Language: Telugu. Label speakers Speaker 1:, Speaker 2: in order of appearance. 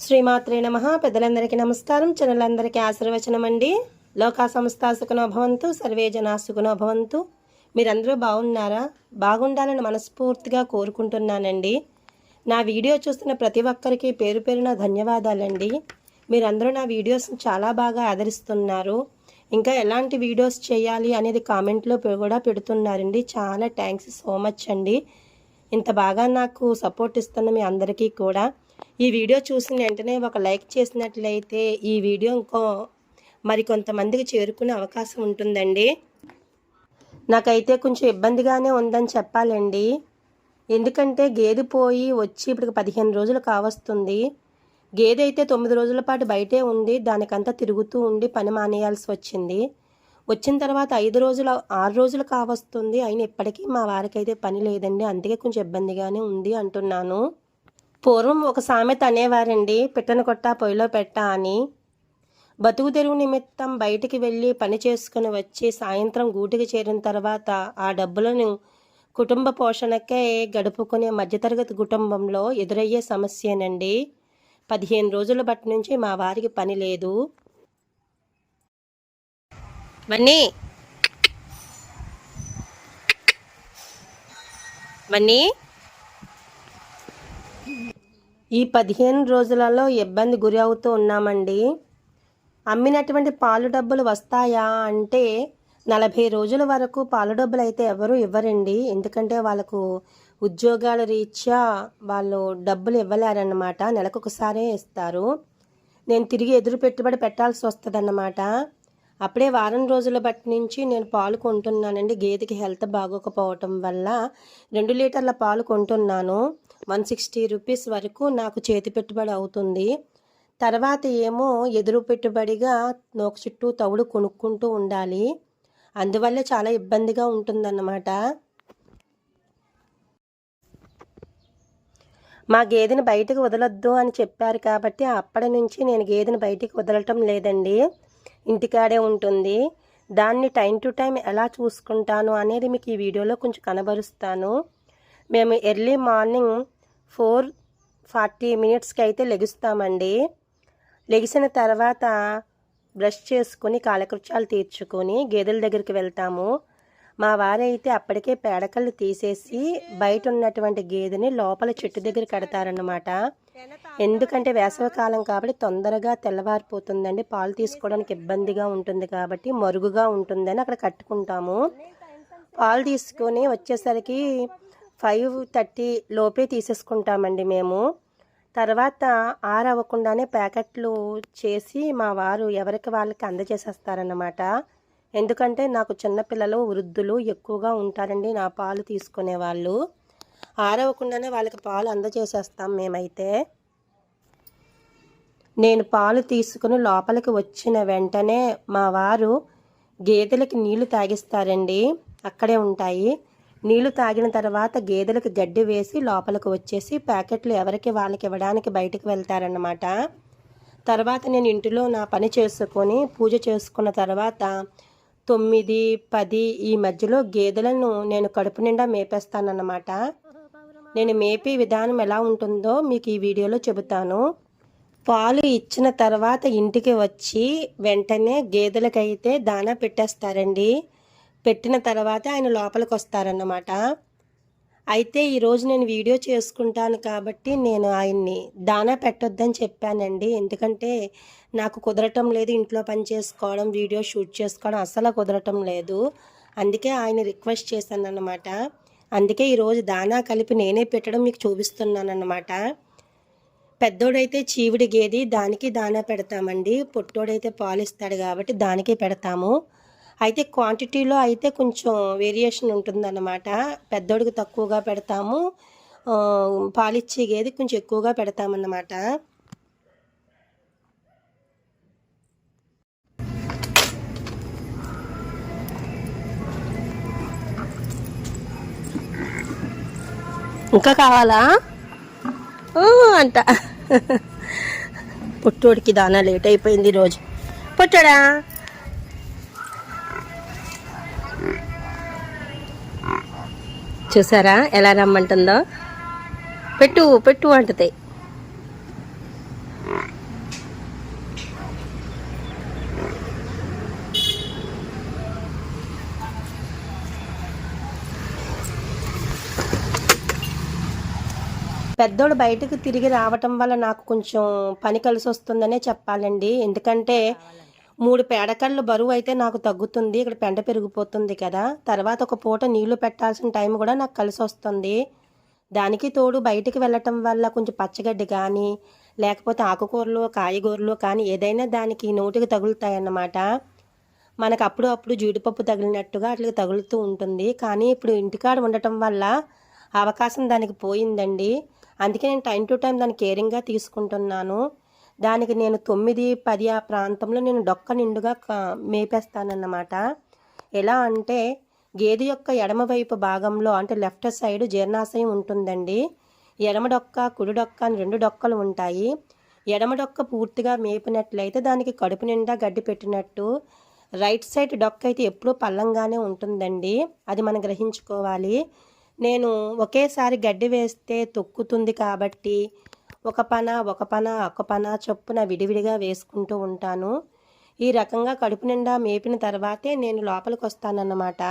Speaker 1: శ్రీమాత్రే నమ. పెద్దలందరికీ నమస్కారం. చిన్నలందరికీ ఆశీర్వచనం అండి లోకా సంస్థ సుఖనో భవంతు. సర్వే జనా సుఖనో భవంతు. మీరందరూ బాగున్నారా? బాగుండాలని మనస్ఫూర్తిగా కోరుకుంటున్నానండి. నా వీడియో చూస్తున్న ప్రతి ఒక్కరికి పేరు పేరున ధన్యవాదాలండి. మీరందరూ నా వీడియోస్ని చాలా బాగా ఆదరిస్తున్నారు. ఇంకా ఎలాంటి వీడియోస్ చేయాలి అనేది కామెంట్లో కూడా పెడుతున్నారండి. చాలా థ్యాంక్స్ సో మచ్ అండి. ఇంత బాగా నాకు సపోర్ట్ ఇస్తున్న మీ అందరికీ కూడా. ఈ వీడియో చూసిన వెంటనే ఒక లైక్ చేసినట్లయితే ఈ వీడియో ఇంకో మరి కొంతమందికి చేరుకునే అవకాశం ఉంటుందండి. నాకైతే కొంచెం ఇబ్బందిగానే ఉందని చెప్పాలండి. ఎందుకంటే గేదె పోయి వచ్చి ఇప్పుడు పదిహేను రోజులు కావస్తుంది. గేదె అయితే తొమ్మిది రోజుల పాటు బయటే ఉంది. దానికంతా తిరుగుతూ ఉండి పని మానేయాల్సి వచ్చింది. వచ్చిన తర్వాత ఐదు రోజులు ఆరు రోజులు కావస్తుంది. అయినా ఇప్పటికీ మా వారికైతే పని లేదండి. అందుకే కొంచెం ఇబ్బందిగానే ఉంది అంటున్నాను. పూర్వం ఒక సామెత అనేవారండి పిట్టను కొట్ట పొయ్యిలో పెట్టా అని. బతుకు తెరువు నిమిత్తం బయటికి వెళ్ళి పని చేసుకుని వచ్చి సాయంత్రం గూటికి చేరిన తర్వాత ఆ డబ్బులను కుటుంబ పోషణకే గడుపుకునే మధ్యతరగతి కుటుంబంలో ఎదురయ్యే సమస్యేనండి. పదిహేను రోజుల బట్టి నుంచి మా వారికి పని లేదు. వన్నీ వన్నీ ఈ పదిహేను రోజులలో ఇబ్బంది గురి అవుతూ ఉన్నామండి. అమ్మినటువంటి పాలు డబ్బులు వస్తాయా అంటే నలభై రోజుల వరకు పాలు డబ్బులు అయితే ఎవరు ఇవ్వరండి. ఎందుకంటే వాళ్ళకు ఉద్యోగాల రీత్యా వాళ్ళు డబ్బులు ఇవ్వలేరన్నమాట. నెలకు ఒకసారే ఇస్తారు. నేను తిరిగి ఎదురు పెట్టుబడి పెట్టాల్సి వస్తుందన్నమాట. అప్పుడే వారం రోజుల బట్టి నుంచి నేను పాలు కొంటున్నానండి. గేదెకి హెల్త్ బాగోకపోవటం వల్ల రెండు లీటర్ల పాలు కొంటున్నాను. వన్ సిక్స్టీ రూపీస్ వరకు నాకు చేతి పెట్టుబడి అవుతుంది. తర్వాత ఏమో ఎదురు పెట్టుబడిగా నోక చుట్టూ తవుడు కొనుక్కుంటూ ఉండాలి. అందువల్ల చాలా ఇబ్బందిగా ఉంటుందన్నమాట. మా గేదెని బయటకు వదలొద్దు అని చెప్పారు కాబట్టి అప్పటి నుంచి నేను గేదెని బయటికి వదలటం లేదండి. ఇంటికాడే ఉంటుంది. దాన్ని టైం టు టైం ఎలా చూసుకుంటాను అనేది మీకు ఈ వీడియోలో కొంచెం కనబరుస్తాను. మేము ఎర్లీ మార్నింగ్ ఫోర్ ఫార్టీ మినిట్స్కి అయితే లెగుస్తామండి. లెగిసిన తర్వాత బ్రష్ చేసుకుని కాలకృత్యాలు తీర్చుకొని గేదెల దగ్గరికి వెళ్తాము. మా వారైతే అప్పటికే పేడకళ్ళు తీసేసి బయట ఉన్నటువంటి గేదెని లోపల చెట్టు దగ్గర కడతారన్నమాట. ఎందుకంటే వేసవికాలం కాబట్టి తొందరగా తెల్లవారిపోతుందండి. పాలు తీసుకోవడానికి ఇబ్బందిగా ఉంటుంది కాబట్టి మరుగుగా ఉంటుందని అక్కడ కట్టుకుంటాము. పాలు తీసుకొని వచ్చేసరికి ఫైవ్ థర్టీ లోపే తీసేసుకుంటామండి మేము. తర్వాత ఆరవ్వకుండానే ప్యాకెట్లు చేసి మా వారు ఎవరికి వాళ్ళకి అందజేసేస్తారన్నమాట. ఎందుకంటే నాకు చిన్నపిల్లలు వృద్ధులు ఎక్కువగా ఉంటారండి నా పాలు తీసుకునే వాళ్ళు ఆరవకుండానే వాళ్ళకి పాలు అందజేసేస్తాం మేమైతే. నేను పాలు తీసుకుని లోపలికి వచ్చిన వెంటనే మా వారు గేదెలకి నీళ్ళు తాగిస్తారండి. అక్కడే ఉంటాయి. నీళ్ళు తాగిన తర్వాత గేదెలకు గడ్డి వేసి లోపలికి వచ్చేసి ప్యాకెట్లు ఎవరికి వాళ్ళకి ఇవ్వడానికి బయటకు వెళ్తారన్నమాట. తర్వాత నేను ఇంటిలో నా పని చేసుకొని పూజ చేసుకున్న తర్వాత తొమ్మిది పది ఈ మధ్యలో గేదెలను నేను కడుపు నిండా మేపేస్తానన్నమాట. నేను మేపే విధానం ఎలా ఉంటుందో మీకు ఈ వీడియోలో చెబుతాను. పాలు ఇచ్చిన తర్వాత ఇంటికి వచ్చి వెంటనే గేదెలకైతే దానా పెట్టేస్తారండి. పెట్టిన తర్వాత ఆయన లోపలికి వస్తారన్నమాట అయితే ఈరోజు నేను వీడియో చేసుకుంటాను కాబట్టి నేను ఆయన్ని దానా పెట్టొద్దని చెప్పానండి. ఎందుకంటే నాకు కుదరటం లేదు ఇంట్లో పని చేసుకోవడం వీడియో షూట్ చేసుకోవడం అసలు కుదరటం లేదు. అందుకే ఆయన రిక్వెస్ట్ చేశాను అన్నమాట అందుకే ఈరోజు దానా కలిపి నేనే పెట్టడం మీకు చూపిస్తున్నాను అన్నమాట పెద్దోడైతే చీవిడి గేది దానికి దానా పెడతామండి. పొట్టోడైతే పాలు ఇస్తాడు కాబట్టి దానికి పెడతాము. అయితే క్వాంటిటీలో అయితే కొంచెం వేరియేషన్ ఉంటుందన్నమాట. పెద్దోడికి తక్కువగా పెడతాము. పాలిచ్చే గేది కొంచెం ఎక్కువగా పెడతామన్నమాట. ఇంకా కావాలా? అంట పుట్టోడికి దానా లేట్ అయిపోయింది ఈరోజు పుట్టాడా? చూసారా ఎలా రమ్మంటుందో? పెట్టు పెట్టు అంటది. పెద్దోడు బయటకు తిరిగి రావటం వల్ల నాకు కొంచెం పని కలిసి వస్తుందనే చెప్పాలండి. ఎందుకంటే మూడు పేడకళ్ళు బరువు అయితే నాకు తగ్గుతుంది ఇక్కడ పెండ పెరిగిపోతుంది కదా. తర్వాత ఒక పూట నీళ్ళు పెట్టాల్సిన టైం కూడా నాకు కలిసి వస్తుంది. దానికి తోడు బయటికి వెళ్ళటం వల్ల కొంచెం పచ్చగడ్డి కానీ లేకపోతే ఆకుకూరలు కాయగూరలు కానీ ఏదైనా దానికి నోటికి తగులుతాయన్నమాట. మనకు అప్పుడు అప్పుడు జీడిపప్పు తగిలినట్టుగా అట్లా తగులుతూ ఉంటుంది. కానీ ఇప్పుడు ఇంటికాడ ఉండటం వల్ల అవకాశం దానికి పోయిందండి. అందుకే నేను టైం టు టైం దాన్ని కేరింగ్గా తీసుకుంటున్నాను. దానికి నేను తొమ్మిది పది ఆ ప్రాంతంలో నేను డొక్క నిండుగా మేపేస్తానన్నమాట. ఎలా అంటే గేదె యొక్క ఎడమవైపు భాగంలో అంటే లెఫ్ట్ సైడ్ జీర్ణాశయం ఉంటుందండి. ఎడమ డొక్క కుడి డొక్క అని రెండు డొక్కలు ఉంటాయి. ఎడమ డొక్క పూర్తిగా మేపినట్లయితే దానికి కడుపు నిండా గడ్డి పెట్టినట్టు రైట్ సైడ్ డొక్క అయితే ఎప్పుడూ పల్లంగానే ఉంటుందండి. అది మనం గ్రహించుకోవాలి. నేను ఒకేసారి గడ్డి వేస్తే తొక్కుతుంది కాబట్టి ఒక పన ఒక పన ఒక పన చొప్పున విడివిడిగా వేసుకుంటూ ఉంటాను. ఈ రకంగా కడుపు నిండా మేపిన తర్వాతే నేను లోపలికి వస్తానన్నమాట